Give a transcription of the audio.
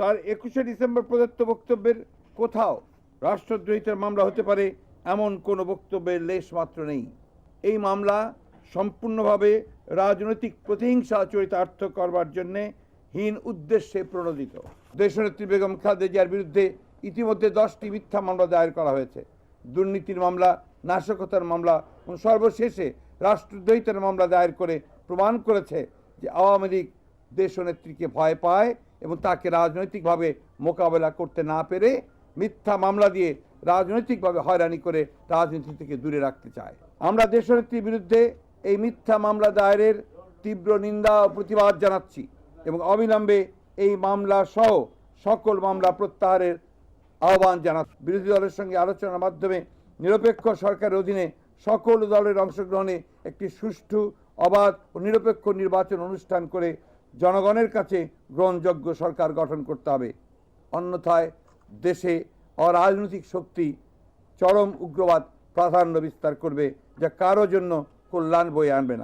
তার একুশে ডিসেম্বর প্রদত্ত বক্তব্যের কোথাও রাষ্ট্রদ্রোহিতার মামলা হতে পারে, এমন কোনো বক্তব্যের লেশ মাত্র নেই। এই মামলা সম্পূর্ণভাবে রাজনৈতিক প্রতিহিংসা চরিতার্থ করবার জন্যে হীন উদ্দেশ্যে প্রণোদিত। দেশনেত্রী বেগম খালেদা জিয়ার বিরুদ্ধে ইতিমধ্যে দশটি মিথ্যা মামলা দায়ের করা হয়েছে। দুর্নীতির মামলা, নাশকতার মামলা এবং সর্বশেষে রাষ্ট্রদ্রোহিতার মামলা দায়ের করে প্রমাণ করেছে যে আওয়ামী লীগ দেশনেত্রীকে ভয় পায় এবং তাকে রাজনৈতিকভাবে মোকাবেলা করতে না পেরে মিথ্যা মামলা দিয়ে রাজনৈতিকভাবে হয়রানি করে রাজনীতি থেকে দূরে রাখতে চায়। আমরা দেশনেত্রীর বিরুদ্ধে এই মিথ্যা মামলা দায়েরের তীব্র নিন্দা ও প্রতিবাদ জানাচ্ছি এবং অবিলম্বে এই মামলা সহ সকল মামলা প্রত্যাহারের আহ্বান জানাচ্ছি। বিরোধী দলের সঙ্গে আলোচনার মাধ্যমে নিরপেক্ষ সরকারের অধীনে সকল দলের অংশগ্রহণে একটি সুষ্ঠু, অবাধ ও নিরপেক্ষ নির্বাচন অনুষ্ঠান করে জনগণের কাছে গ্রহণযোগ্য সরকার গঠন করতে হবে। অন্যথায় দেশে অরাজনৈতিক শক্তি চরম উগ্রবাদ প্রাধান্য বিস্তার করবে, যা কারও জন্য কল্যাণ বয়ে আনবে না।